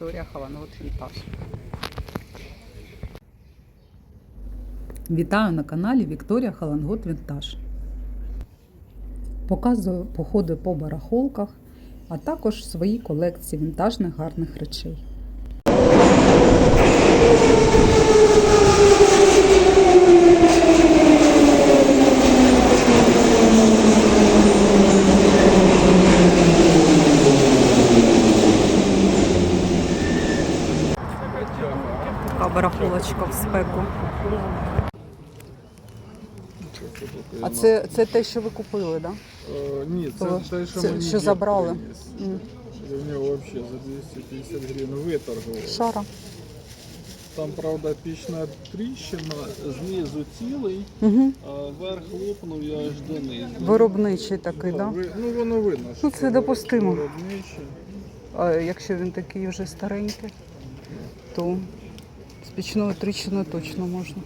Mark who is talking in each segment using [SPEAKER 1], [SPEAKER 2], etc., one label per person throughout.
[SPEAKER 1] Вікторія Халанот Вінтаж. Вітаю на каналі Вікторія Халангот Вінтаж. Показую походи по барахолках, а також свої колекції вінтажних гарних речей. Така барахолочка в спеку. А це, це те, що ви купили, так?
[SPEAKER 2] Е, Ні, це
[SPEAKER 1] То
[SPEAKER 2] те, що
[SPEAKER 1] це
[SPEAKER 2] мені
[SPEAKER 1] що забрали?
[SPEAKER 2] Я в нього взагалі за 250 гривень виторгував.
[SPEAKER 1] Шара.
[SPEAKER 2] Там, правда, пічна тріщина, знизу цілий,
[SPEAKER 1] Угу.
[SPEAKER 2] а верх лопнув я аж донизу.
[SPEAKER 1] Виробничий такий,
[SPEAKER 2] Да,
[SPEAKER 1] так?
[SPEAKER 2] ви- Ну воно видно, що
[SPEAKER 1] Ну, це допустимо.
[SPEAKER 2] виробниче.
[SPEAKER 1] А якщо він такий вже старенький, то з пічною тріщиною точно можна.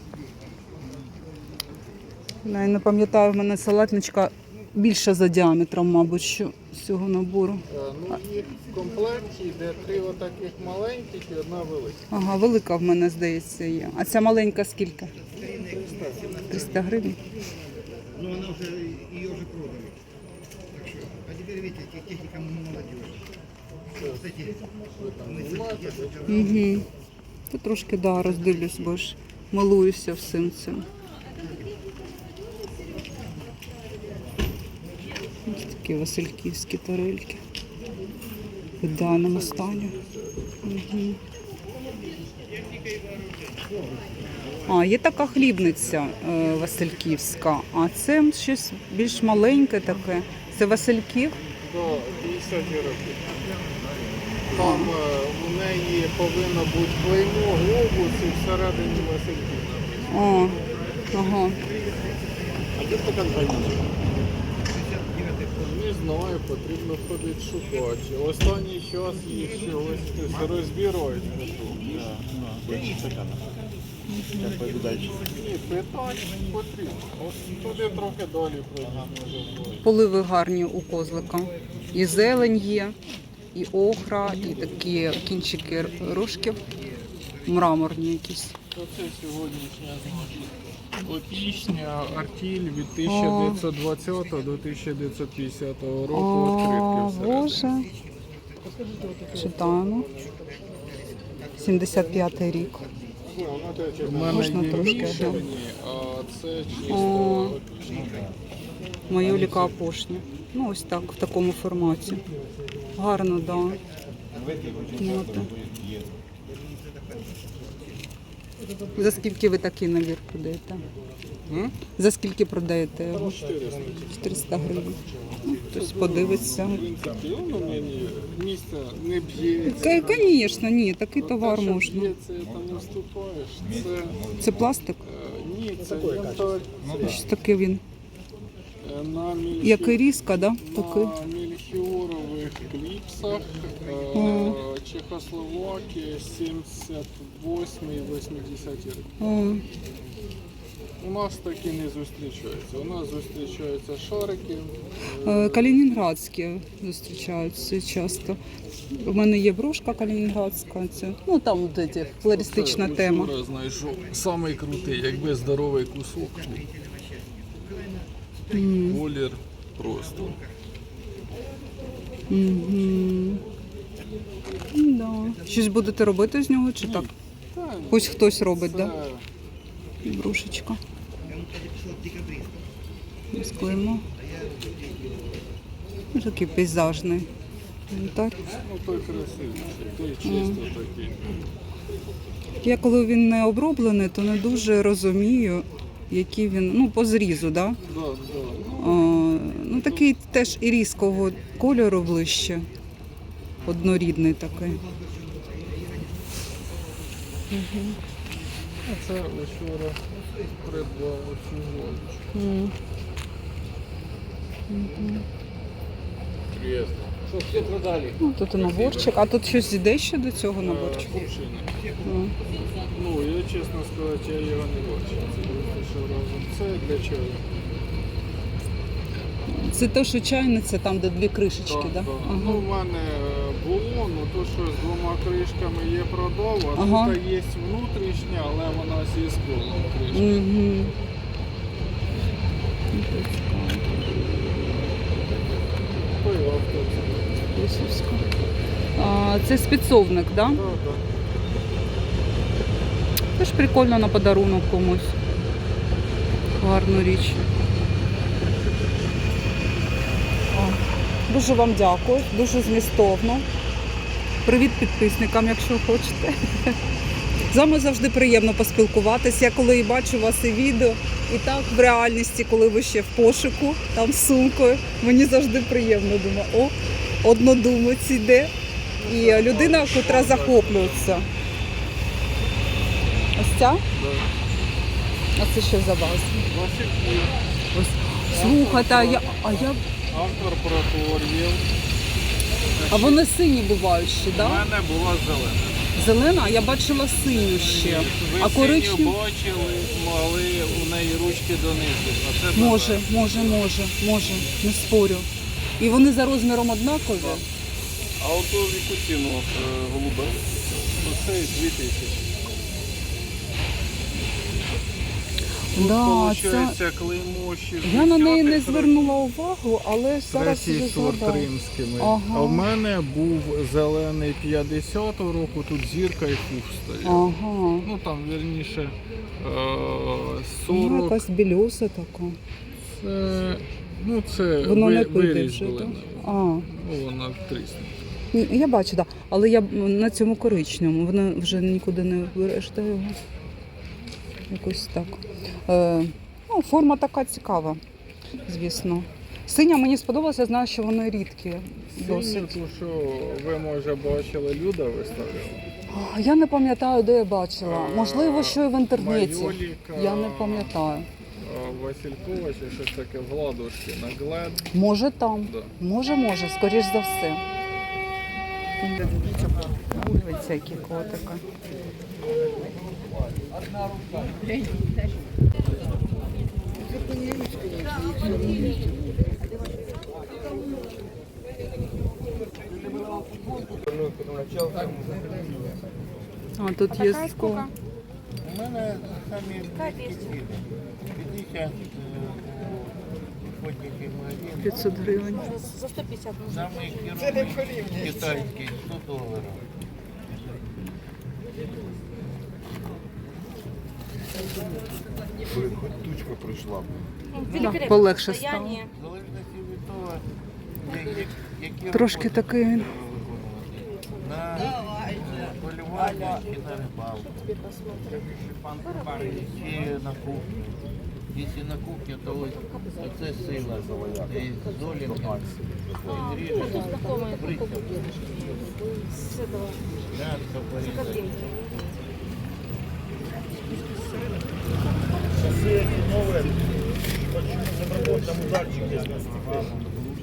[SPEAKER 1] Я не пам'ятаю, в мене салатничка більша за діаметром, мабуть, що з цього набору.
[SPEAKER 2] Е, Ну, їх в комплекті йде три отаких маленьких і одна велика.
[SPEAKER 1] Ага, велика в мене, здається, є. А ця маленька скільки? 300 гривень.
[SPEAKER 3] Но она уже, ее уже продали. Так что, а теперь видите, те- техника молодежи. Кстати,
[SPEAKER 1] Угу. То трошки да, роздивлюсь, бо ж милуюся всім цим. Ось такі васильківські тарельки. В ідеальному стані. Угу. А, є така хлібниця е, Васильківська, а це щось більш маленьке таке. Це Васильків?
[SPEAKER 2] до 50 років. Там е, у неї повинно бути клеймо глобус і всередині Васильків.
[SPEAKER 1] О, ага.
[SPEAKER 2] А де така Не знаю, потрібно ходити шукати. Останній час їх хтось розбирають. Ні, питати потрібно. Ось туди трохи далі пройти може.
[SPEAKER 1] Поливи гарні у козлика. І зелень є, і охра, і такі кінчики рожків, мраморні якісь.
[SPEAKER 2] Оце сьогоднішня опішня артіль від 1920 до 1950 року відкритки.
[SPEAKER 1] Боже. Читаємо. 75-й рік.
[SPEAKER 2] У мене
[SPEAKER 1] Можна
[SPEAKER 2] є
[SPEAKER 1] трошки,
[SPEAKER 2] мішані, а це чисто опішня.
[SPEAKER 1] Майоліка Апошня. Ну, ось так, в такому форматі. Гарно, так. Да. Ноти. За скільки ви такий набір продаєте? За скільки продаєте його?
[SPEAKER 2] 400.
[SPEAKER 1] 400 гривень. Ну, Хтось подивиться.
[SPEAKER 2] Мені місце не б'ється.
[SPEAKER 1] Звісно, ні, такий товар
[SPEAKER 2] Те, що
[SPEAKER 1] можна.
[SPEAKER 2] Це
[SPEAKER 1] Це пластик?
[SPEAKER 2] е, ні, це
[SPEAKER 1] такий він. Як і різка, да? Такий.
[SPEAKER 2] На мільхіорових кліпсах
[SPEAKER 1] Мгм.
[SPEAKER 2] Чехословакія 78-80 роки.
[SPEAKER 1] О,
[SPEAKER 2] У нас такі не зустрічаються. У нас зустрічаються шарики.
[SPEAKER 1] е, Калінінградські зустрічаються часто. У мене є брошка калінінградська. Це, ну там де флористична тема.
[SPEAKER 2] Знайшов самий крутий, якби здоровий кусок. Колір просто.
[SPEAKER 1] мгм. Да. Щось будете робити з нього чи так?
[SPEAKER 2] Та,
[SPEAKER 1] Ось хтось робить, так? Да? Брошечка. Склеймо. Ось Такий пейзажний. Так.
[SPEAKER 2] Ну той красивіший, той чисто такий.
[SPEAKER 1] Я коли він не оброблений, то не дуже розумію, який він, ну, по зрізу, да?
[SPEAKER 2] Да, да.
[SPEAKER 1] Ну такий теж і різкого кольору ближче. Однорідний такий.
[SPEAKER 2] А це вчора придбав оцю голочку. Що всі продали?
[SPEAKER 1] Ну, тут і наборчик. А тут щось іде ще до цього наборчика?
[SPEAKER 2] Кувшини. Ну, я чесно сказати, я його не бачив. Це разом. Це для чого?
[SPEAKER 1] Це те, що чайниця, там, де дві кришечки,
[SPEAKER 2] Так?
[SPEAKER 1] Да?
[SPEAKER 2] так.
[SPEAKER 1] Ага.
[SPEAKER 2] Ну, в мене е, було ну то що з двома кришками є продова,
[SPEAKER 1] Ага.
[SPEAKER 2] тут є внутрішня, але вона зі склом кришка.
[SPEAKER 1] Угу.
[SPEAKER 2] Пиво тут.
[SPEAKER 1] А, це спецовник, так? Да. Теж прикольно на подарунок комусь. Гарну річ. Дуже вам дякую, дуже змістовно. Привіт підписникам, якщо хочете. З вами завжди приємно поспілкуватися. Я коли і бачу вас і відео, і так в реальності, коли ви ще в пошуку, там з сумкою, мені завжди приємно думаю, о, однодумець іде. І людина, котра захоплюється. Ось ця? А це що за вас? Ось. Слухайте, а я, а я.
[SPEAKER 2] автор проторів.
[SPEAKER 1] А вони сині бувають ще,
[SPEAKER 2] У
[SPEAKER 1] так? Да?
[SPEAKER 2] мене була зелена.
[SPEAKER 1] Зелена, а я бачила синю ще.
[SPEAKER 2] Ви
[SPEAKER 1] А
[SPEAKER 2] синю
[SPEAKER 1] коричневі?
[SPEAKER 2] бачили, могли у неї ручки донизу. А це
[SPEAKER 1] Може, може, може, може, не спорю. І вони за розміром однакові?
[SPEAKER 2] А от у яку ціну е, голубе? Оце 2 тисячі.
[SPEAKER 1] Да, це...
[SPEAKER 2] клеймо 60
[SPEAKER 1] Я на неї не звернула увагу, але зараз
[SPEAKER 2] Третій
[SPEAKER 1] вже
[SPEAKER 2] сорт
[SPEAKER 1] згадала.
[SPEAKER 2] римськими.
[SPEAKER 1] Ага.
[SPEAKER 2] А в мене був зелений 50-го року, тут зірка і фуф стоїть.
[SPEAKER 1] Ага.
[SPEAKER 2] Ну там вірніше е,
[SPEAKER 1] Ну,
[SPEAKER 2] 40.
[SPEAKER 1] якась білюса така.
[SPEAKER 2] Це, ну це
[SPEAKER 1] Воно не
[SPEAKER 2] ви-
[SPEAKER 1] піде вже, так? А.
[SPEAKER 2] Ну, вона трісне.
[SPEAKER 1] Ні, Я бачу, так. Да. Але я на цьому коричневому. Воно вже нікуди не береш його. Якось так. Е, ну, форма така цікава, звісно. Синя мені сподобалася, я знаю, що вони рідкі
[SPEAKER 2] Синю,
[SPEAKER 1] досить.
[SPEAKER 2] ту, що ви може бачили, Люда виставляла.
[SPEAKER 1] А, Я не пам'ятаю, де я бачила. Можливо, що і в інтернеті.
[SPEAKER 2] Майоліка,
[SPEAKER 1] Я не пам'ятаю.
[SPEAKER 2] Василькова чи щось таке в ладошки на глед.
[SPEAKER 1] Може там.
[SPEAKER 2] Да.
[SPEAKER 1] Може, може, скоріш за все. Дивіться, які. А тут є ско.
[SPEAKER 2] У мене самі підійшли. 50 магазин.
[SPEAKER 1] 500 гривень.
[SPEAKER 4] За 150 можно.
[SPEAKER 2] Самий керовий китайський 100 доларів.
[SPEAKER 5] Блин, хоть тучка прийшла.
[SPEAKER 4] Великолепное
[SPEAKER 1] полегше
[SPEAKER 4] состояние.
[SPEAKER 2] В залежності від того, які
[SPEAKER 1] Трошки
[SPEAKER 2] роботи
[SPEAKER 1] такий він.
[SPEAKER 2] на полювання чи на рибалку. Чи на кухню. Якщо на кухню, то ось це сила. І золі
[SPEAKER 4] Ну, знакомые
[SPEAKER 2] бриться,
[SPEAKER 4] с этого,
[SPEAKER 2] м'ясо
[SPEAKER 4] с
[SPEAKER 2] порізати.
[SPEAKER 4] картинки.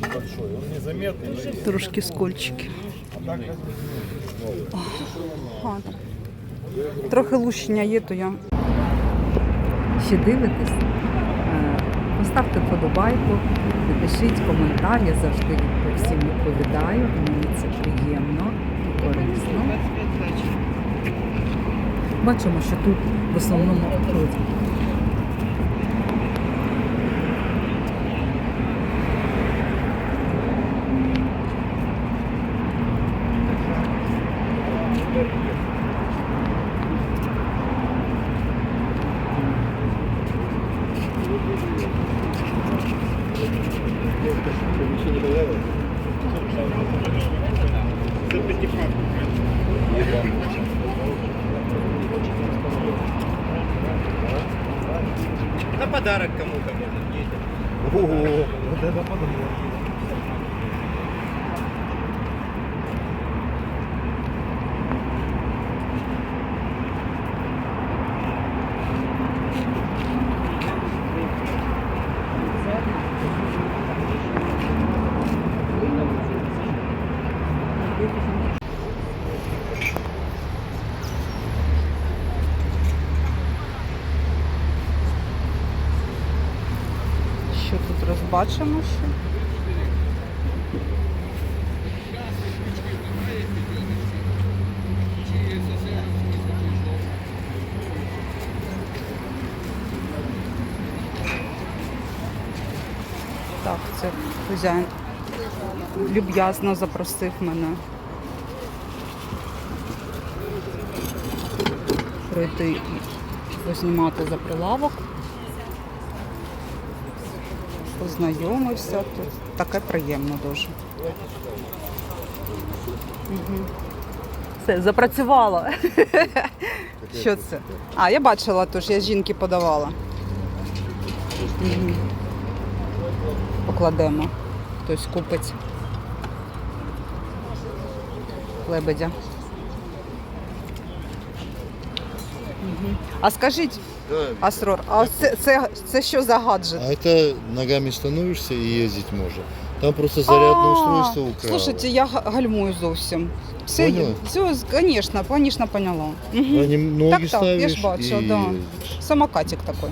[SPEAKER 5] Большой, он незаметный.
[SPEAKER 1] Трошки скольчики. Ага, так. Трохи лущення є, то я. Ще дивитесь? Е, Поставте вподобайку, напишіть коментар, я завжди всім відповідаю. Мені це приємно і корисно. Бачимо, що тут в основному побачимо ще. Так, це хазяїн люб'язно запросив мене пройти познімати за прилавок. Познайомився тут. Таке приємно дуже. Все, запрацювало. Що це? А, я бачила теж, я жінки подавала. Покладемо. Хтось купить. Лебедя. А скажіть, Асрор, а це, це, це що за гаджет?
[SPEAKER 6] А это ногами становишься и ездить можно. Там просто зарядное
[SPEAKER 1] А,
[SPEAKER 6] устройство украли.
[SPEAKER 1] Слушайте, я га- гальмую зовсім. Все,
[SPEAKER 6] Поняла?
[SPEAKER 1] все, звісно, звісно, поняла. Мгм.
[SPEAKER 6] Они ноги
[SPEAKER 1] Так, так,
[SPEAKER 6] ставишь
[SPEAKER 1] я ж бачила,
[SPEAKER 6] и
[SPEAKER 1] да.
[SPEAKER 6] ездишь.
[SPEAKER 1] Самокатик такой.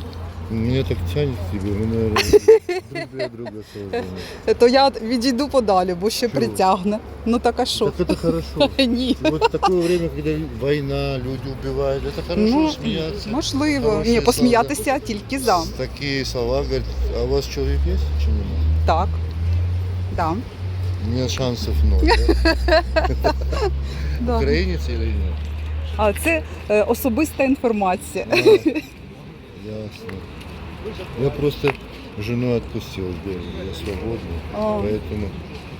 [SPEAKER 6] Меня так тянет к тебе, мы, наверное, друг для друга созданы.
[SPEAKER 1] То я відійду подалі, бо ще
[SPEAKER 6] Чого?
[SPEAKER 1] притягне. Ну так а що?
[SPEAKER 6] Так это хорошо.
[SPEAKER 1] Ні.
[SPEAKER 6] И вот такое время, когда война, люди убивают, это хорошо
[SPEAKER 1] Ну,
[SPEAKER 6] смеяться.
[SPEAKER 1] можливо.
[SPEAKER 6] Хороші
[SPEAKER 1] Ні, посміятися тільки за.
[SPEAKER 6] Такие слова говорят, а у вас человек есть? Чи нема?
[SPEAKER 1] Так. Да.
[SPEAKER 6] У меня шансов ноль, да?
[SPEAKER 1] да.
[SPEAKER 6] Украинец или нет?
[SPEAKER 1] А це е, особиста інформація.
[SPEAKER 6] А, Ясно. Я просто жену отпустил, да, я свободный,
[SPEAKER 1] А.
[SPEAKER 6] поэтому...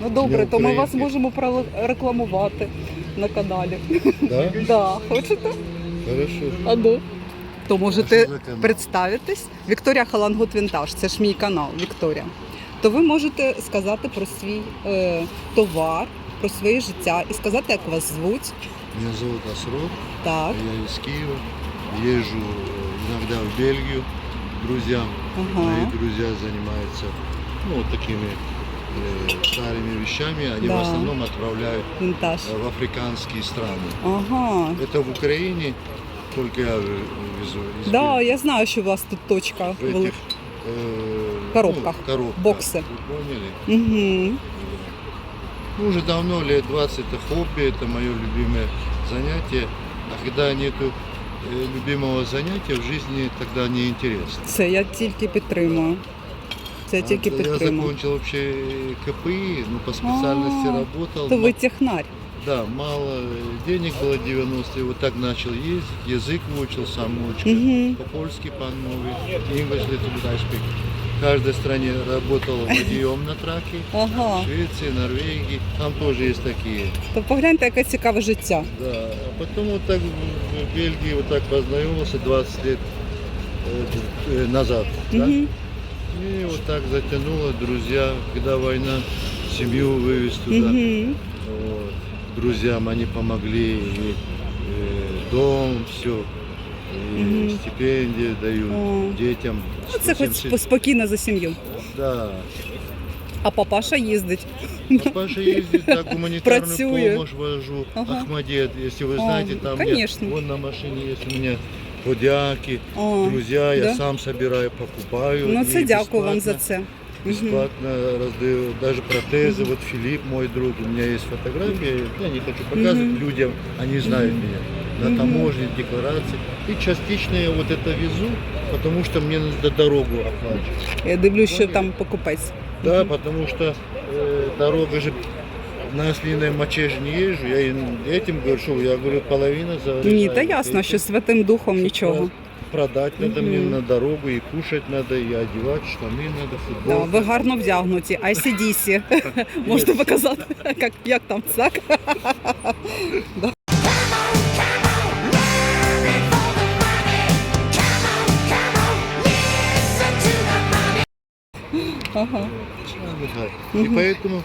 [SPEAKER 1] Ну добре,
[SPEAKER 6] Не
[SPEAKER 1] то ми вас
[SPEAKER 6] українське.
[SPEAKER 1] можемо прорекламувати на каналі.
[SPEAKER 6] Да?
[SPEAKER 1] Да, хочете?
[SPEAKER 6] Хорошо.
[SPEAKER 1] А ну. То
[SPEAKER 6] А
[SPEAKER 1] можете
[SPEAKER 6] що за канал?
[SPEAKER 1] представитись. Вікторія Халангут Вінтаж, це ж мій канал Вікторія. То ви можете сказати про свій е, товар, про своє життя і сказати, як вас звуть.
[SPEAKER 6] Меня зовут Асрот,
[SPEAKER 1] Так.
[SPEAKER 6] я из Киева. Езжу э, иногда в Бельгию к Друзьям.
[SPEAKER 1] Ага.
[SPEAKER 6] Мои друзья занимаются ну, вот такими э, старыми вещами. Они
[SPEAKER 1] Да.
[SPEAKER 6] в основном отправляют
[SPEAKER 1] Вінтаж.
[SPEAKER 6] э, в африканские страны.
[SPEAKER 1] Ага.
[SPEAKER 6] Это в Украине только я везу. из
[SPEAKER 1] Да, я знаю, що у вас тут точка
[SPEAKER 6] в этих э,
[SPEAKER 1] Коробках,
[SPEAKER 6] ну, коробках.
[SPEAKER 1] боксы.
[SPEAKER 6] Вы поняли?
[SPEAKER 1] Угу.
[SPEAKER 6] Ну, уже давно, лет 20 это хобби, это мое любимое занятие. А когда нету любимого занятия в жизни, тогда неинтересно.
[SPEAKER 1] Це я тільки підтримую. Це я
[SPEAKER 6] А
[SPEAKER 1] тільки
[SPEAKER 6] Я
[SPEAKER 1] підтримую.
[SPEAKER 6] закончил вообще КПИ, ну, по специальности
[SPEAKER 1] А,
[SPEAKER 6] работал.
[SPEAKER 1] То ви
[SPEAKER 6] Ма-
[SPEAKER 1] технарь.
[SPEAKER 6] Да, мало э, денег было 90-е, вот так начал ездить, язык выучил сам учка.
[SPEAKER 1] Мгм.
[SPEAKER 6] По-польски, по-английски, English little bit I speak. В каждой стране работал водієм на траке.
[SPEAKER 1] Ага.
[SPEAKER 6] В Швеции, Норвегии, там тоже есть такие.
[SPEAKER 1] То погляньте, яке цікаве життя.
[SPEAKER 6] Да, а потом вот так в в Бельгии вот так познакомился 20 лет э, э, назад. Да?
[SPEAKER 1] Угу.
[SPEAKER 6] И вот так затянуло, друзья, когда война, семью вывез туда.
[SPEAKER 1] Угу.
[SPEAKER 6] Вот. Друзьям они помогли, и, э, дом, все, и
[SPEAKER 1] Мгм.
[SPEAKER 6] стипендии дают
[SPEAKER 1] О.
[SPEAKER 6] детям.
[SPEAKER 1] Ну, це хоч
[SPEAKER 6] 170
[SPEAKER 1] спокійно за сім'ю.
[SPEAKER 6] Да.
[SPEAKER 1] А папаша їздить.
[SPEAKER 6] Папаша ездит, так гуманитарную
[SPEAKER 1] Працює.
[SPEAKER 6] помощь вожу.
[SPEAKER 1] Ага.
[SPEAKER 6] Ахмадет, если вы
[SPEAKER 1] А,
[SPEAKER 6] знаете, там
[SPEAKER 1] конечно.
[SPEAKER 6] нет, вон на машине есть у меня подяки,
[SPEAKER 1] О,
[SPEAKER 6] друзья, я
[SPEAKER 1] да?
[SPEAKER 6] сам собираю, покупаю.
[SPEAKER 1] ну
[SPEAKER 6] и
[SPEAKER 1] це дякую вам за
[SPEAKER 6] бесплатно-
[SPEAKER 1] це. Мгм.
[SPEAKER 6] Бесплатно раздаю даже протезы. Вот Филипп, мой друг, у меня есть фотография. Я не хочу показывать
[SPEAKER 1] Мгм.
[SPEAKER 6] людям, они знают меня. На
[SPEAKER 1] Мгм.
[SPEAKER 6] таможне, декларации. И частично я вот это везу, потому что мне надо дорогу оплачивать.
[SPEAKER 1] Я дивлюсь, що там покупець.
[SPEAKER 6] Да, потому что э, дорога же на ослиной моче же не езжу. Я им этим говорю, что я говорю, половина за.
[SPEAKER 1] Ні, та ясно, що Святим Духом нічого.
[SPEAKER 6] Продать надо
[SPEAKER 1] Мгм.
[SPEAKER 6] мне на дорогу, и кушать надо, и одевать, штаны надо,
[SPEAKER 1] Да,
[SPEAKER 6] футбол.
[SPEAKER 1] ви гарно вдягнуті. ICDC. Можете показати, як, як там так? Ага.
[SPEAKER 6] отдыхать. И
[SPEAKER 1] Мгм.
[SPEAKER 6] поэтому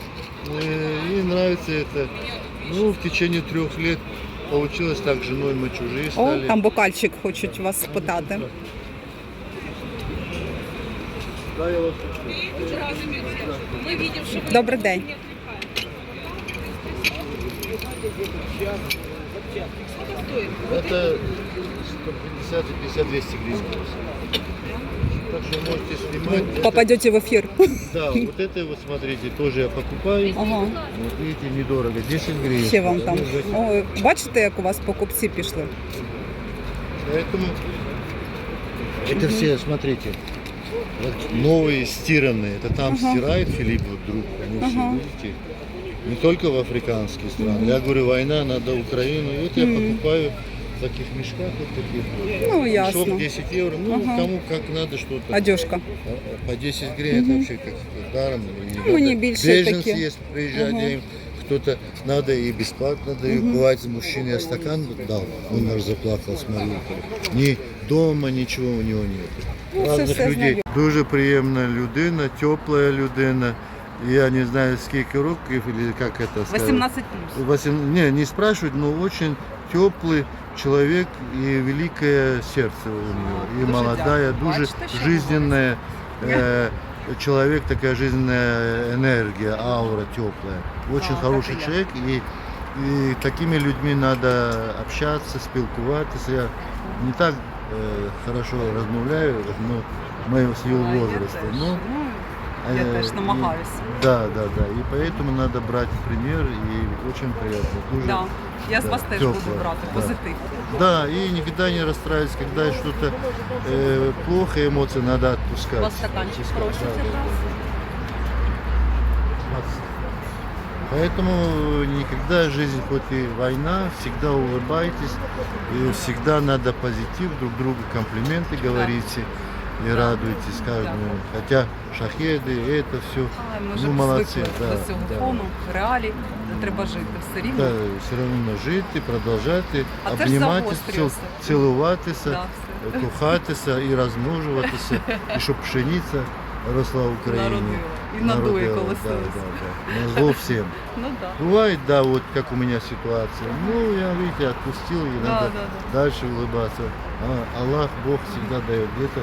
[SPEAKER 6] э, ей нравится это. Ну, в течение трех лет получилось так, с женой мы чужие
[SPEAKER 1] О,
[SPEAKER 6] стали.
[SPEAKER 1] там бокальчик хочуть вас спитати.
[SPEAKER 6] Да, я вас
[SPEAKER 1] Добрий день.
[SPEAKER 6] Это 150 и 50 200 гривен. Так что можете снимать. Это-
[SPEAKER 1] Попадете в ефір.
[SPEAKER 6] да, вот это вот смотрите, тоже я покупаю.
[SPEAKER 1] Ага.
[SPEAKER 6] Вот видите, недорого, 10 гривен.
[SPEAKER 1] Ще вам там.
[SPEAKER 6] Ну, за-
[SPEAKER 1] Ой, бачите, як у вас покупці пішли?
[SPEAKER 6] Поэтому это все, смотрите, новые стиранные. Это там стирает Филипп вот друг. Они все,
[SPEAKER 1] Ага.
[SPEAKER 6] видите? Не только в африканские страны. Я говорю, война, надо Украину. И вот я покупаю в таких мешках вот таких вот.
[SPEAKER 1] Ну, ясно.
[SPEAKER 6] Мешок 10 евро. Ну,
[SPEAKER 1] Ага.
[SPEAKER 6] кому как надо что-то.
[SPEAKER 1] Одежка.
[SPEAKER 6] А По 10 гривен это вообще как даром. Не
[SPEAKER 1] Ну,
[SPEAKER 6] надо.
[SPEAKER 1] не больше
[SPEAKER 6] Беженцы,
[SPEAKER 1] такие.
[SPEAKER 6] если приезжают,
[SPEAKER 1] Ага.
[SPEAKER 6] я им кто-то надо и бесплатно даю. Бывает, мужчине я стакан дал, он аж заплакал с Маріуполя. Ни дома, нічого у нього нет.
[SPEAKER 1] Ну, це
[SPEAKER 6] Разних
[SPEAKER 1] все
[SPEAKER 6] людей. Дуже приємна людина, тепла людина. Я не знаю, скільки років, или как это сказать.
[SPEAKER 1] 18 плюс.
[SPEAKER 6] Восем- Не, не спрашивают, но очень теплый человек и великое сердце у него. И
[SPEAKER 1] Дуже
[SPEAKER 6] молодая,
[SPEAKER 1] дякую.
[SPEAKER 6] дуже
[SPEAKER 1] Бачите, що
[SPEAKER 6] жизненная э, человек, такая жизненная энергия, аура теплая. Очень
[SPEAKER 1] Так,
[SPEAKER 6] хороший
[SPEAKER 1] это я.
[SPEAKER 6] человек и, и такими людьми надо общаться, спілкуватися. Я не так э, хорошо розмовляю, но моего с его
[SPEAKER 1] А, я
[SPEAKER 6] возраста.
[SPEAKER 1] теж.
[SPEAKER 6] но,
[SPEAKER 1] Ну, я
[SPEAKER 6] э,
[SPEAKER 1] теж
[SPEAKER 6] и-
[SPEAKER 1] намагаюся.
[SPEAKER 6] Да, да, да. И поэтому надо брать пример, и очень приятно. Дуже
[SPEAKER 1] Да. Я
[SPEAKER 6] Да,
[SPEAKER 1] вас теж
[SPEAKER 6] тепло,
[SPEAKER 1] буду брати
[SPEAKER 6] да.
[SPEAKER 1] позитив.
[SPEAKER 6] Да, и никогда не расстраиваться, когда что-то э, плохо, эмоции надо отпускать.
[SPEAKER 1] У вас стаканчик
[SPEAKER 6] да, да, да. Поэтому никогда жизнь, хоть и война, всегда улыбайтесь, и всегда надо позитив, друг другу комплименты говорите и радуйтесь каждому. Хотя шахеды, это все,
[SPEAKER 1] А, ми вже
[SPEAKER 6] ну молодцы,
[SPEAKER 1] звикли
[SPEAKER 6] да,
[SPEAKER 1] до цього
[SPEAKER 6] да.
[SPEAKER 1] фону, реалій, де треба жити все рівно.
[SPEAKER 6] Да, все одно жити, продовжати,
[SPEAKER 1] А це ж
[SPEAKER 6] обніматися,
[SPEAKER 1] загострюється.
[SPEAKER 6] ціл- цілуватися,
[SPEAKER 1] Да, все.
[SPEAKER 6] кохатися і розмножуватися, і щоб пшениця росла в Україні.
[SPEAKER 1] Народила. І надує
[SPEAKER 6] Народила,
[SPEAKER 1] колесилось.
[SPEAKER 6] Да, да, да. На зло всем.
[SPEAKER 1] Ну так.
[SPEAKER 6] Бывает, да, вот как у меня ситуация. Ну, я, видите, отпустил, и
[SPEAKER 1] Да,
[SPEAKER 6] надо
[SPEAKER 1] да, да.
[SPEAKER 6] дальше улыбаться. А, Аллах, Бог всегда дает. Где-то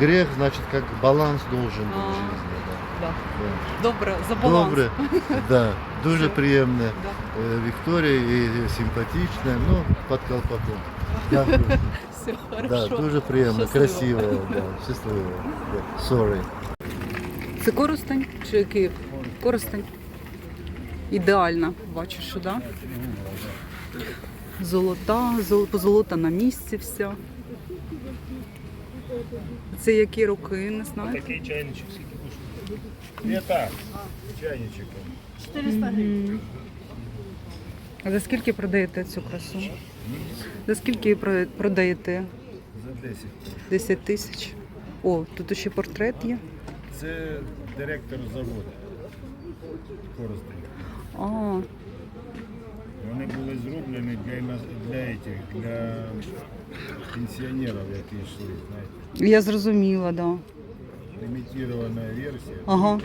[SPEAKER 6] грех, значит, как баланс должен быть в жизни. Да.
[SPEAKER 1] Да.
[SPEAKER 6] Да.
[SPEAKER 1] Добре, за баланс.
[SPEAKER 6] Добре, да, дуже
[SPEAKER 1] Все.
[SPEAKER 6] приємна
[SPEAKER 1] Да.
[SPEAKER 6] е, Вікторія і симпатична, ну, під колпаком. Дякую.
[SPEAKER 1] Все,
[SPEAKER 6] Да,
[SPEAKER 1] хорошо.
[SPEAKER 6] дуже приємно,
[SPEAKER 1] Щасливо.
[SPEAKER 6] красиво, да, щасливо. Да. Sorry.
[SPEAKER 1] Це Коростень чи Київ? Коростень. Ідеальна, бачу, що да? Золота, зол- позолота на місці вся. Це які роки, не знаю.
[SPEAKER 5] Такий чайничок скільки коштує? Не так, чайничок.
[SPEAKER 4] 400 гривень.
[SPEAKER 1] А за скільки продаєте цю красу? За скільки про- продаєте?
[SPEAKER 5] За 10.
[SPEAKER 1] 10 тисяч. О, тут ще портрет є.
[SPEAKER 5] Це директор заводу. Коростень.
[SPEAKER 1] А,
[SPEAKER 5] Вони були зроблені для, для, этих, для пенсіонерів, які йшли, знаєте.
[SPEAKER 1] я зрозуміла, да.
[SPEAKER 5] Лімітована версія.
[SPEAKER 1] Ага.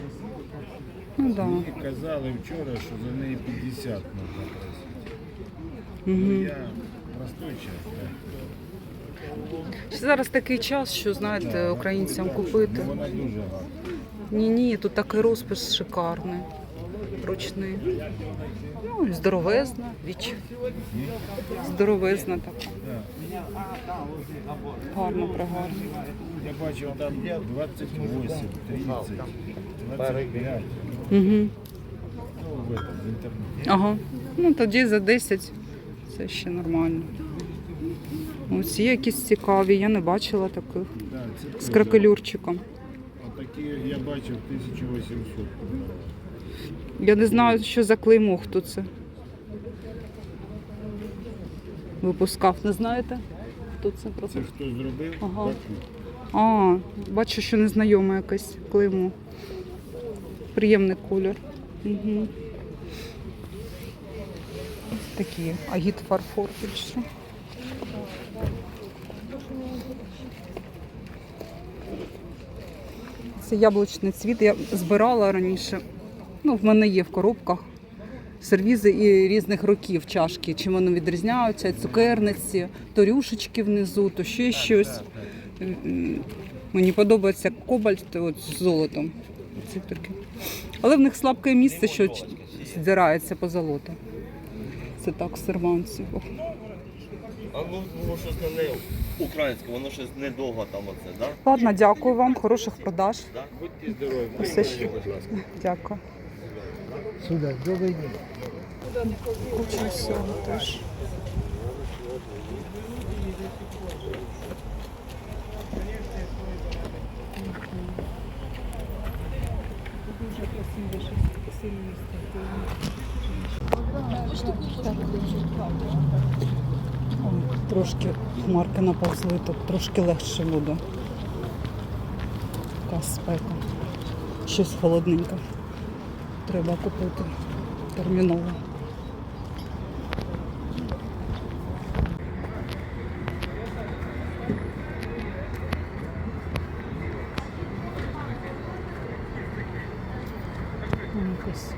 [SPEAKER 1] Ну да.
[SPEAKER 5] Мені казали вчора, що за неї 50 можна просити. Ну,
[SPEAKER 1] Угу.
[SPEAKER 5] я простой час, так.
[SPEAKER 1] Зараз такий час, що знаєте, українцям купити.
[SPEAKER 5] Ну, вона дуже гарна.
[SPEAKER 1] Ні, ні, тут такий розпис шикарний, ручний. Ну, здоровезна, віч. Здоровезна така. Гарно, пригарно.
[SPEAKER 5] Я бачив там 28, 30, 25.
[SPEAKER 1] Угу. Ага. Ну тоді за 10 це ще нормально. Ось є якісь цікаві, я не бачила таких. З кракелюрчиком.
[SPEAKER 5] Отакі я бачив 1800.
[SPEAKER 1] Я не знаю, що за клеймо, хто це. Випускав, не знаєте? Хто це
[SPEAKER 5] Це
[SPEAKER 1] просто?
[SPEAKER 5] хто зробив?
[SPEAKER 1] Ага. А, бачу, що незнайоме якесь клеймо. Приємний колір. Угу. Такі агіт фарфор більше. Це яблучний цвіт. Я збирала раніше. Ну, в мене є в коробках сервізи і різних років чашки. Чим вони відрізняються, цукерниці, то рюшечки внизу, то ще щось. Мені подобається кобальт от, з золотом. Але в них слабке місце, що здирається по золоту. Це так, серванці.
[SPEAKER 7] А ну воно щось не, українське, воно щось недовго там оце, да?
[SPEAKER 1] Ладно, дякую вам, хороших продаж.
[SPEAKER 7] да?
[SPEAKER 5] Будьте здорові.
[SPEAKER 1] Все ще. Дякую.
[SPEAKER 3] Сюда добрий день.
[SPEAKER 1] Куча всього теж. Дуже. Трошки хмарки наповзли, тут трошки легше буде. Така спека. Щось холодненьке. Треба купити терміново. М, Якась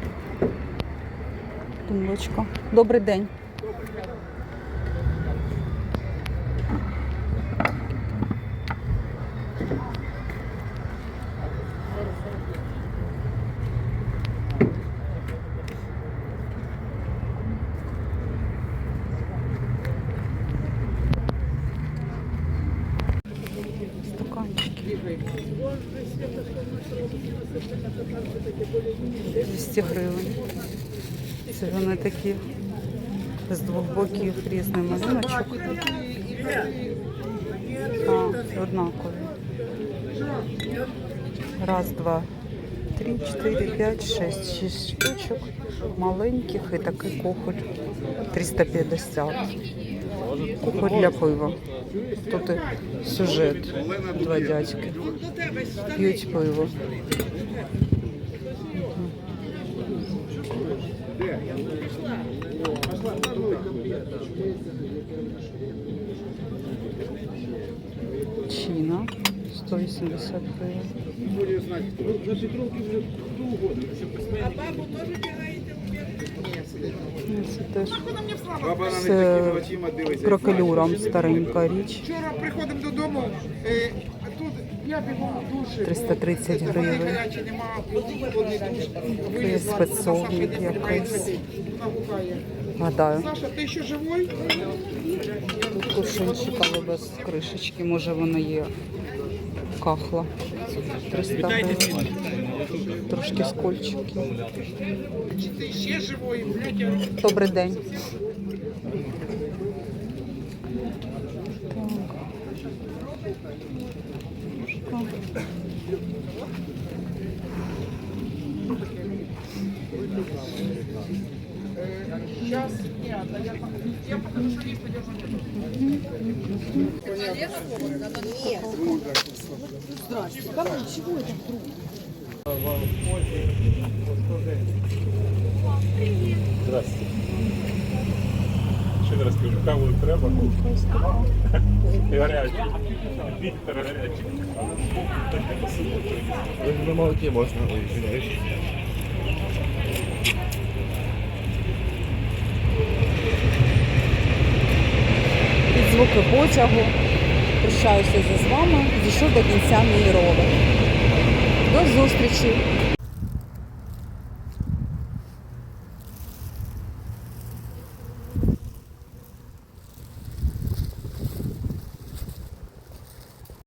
[SPEAKER 1] тумбочка. Добрий день. Стаканчики. 200 гривень. Це вони такі з боків різний малюночок. А, однакові. Раз, два, три, чотири, п'ять, шесть, шість штучок. Маленьких і такий кухоль 350. Кухоль для пива. Тут сюжет. Два дядьки. П'ють пиво. 180 гривень. Це теж з крокелюром старенька річ.
[SPEAKER 3] Вчора приходимо додому, е, тут я бігом в душі.
[SPEAKER 1] 330 гривень. Це спецовник якийсь. Гадаю.
[SPEAKER 3] Саша, ти ще живий?
[SPEAKER 1] Тут кувшинчик, але без кришечки. Може воно є кахла. 300 гривень. Трошки скольчики.
[SPEAKER 3] Чи ти ще живий? Блядь, я
[SPEAKER 1] Добрий день.
[SPEAKER 3] Сейчас. Нет, да я я потому что лифт держу.
[SPEAKER 8] Ще не розкажу, каву треба. Гарячий. Віктор гарячий.
[SPEAKER 7] На молоке можна, ой, извиняюсь.
[SPEAKER 1] Під звуки потягу. Прощаюся з вами. Дійшов до кінця мій ролик. До зустрічі!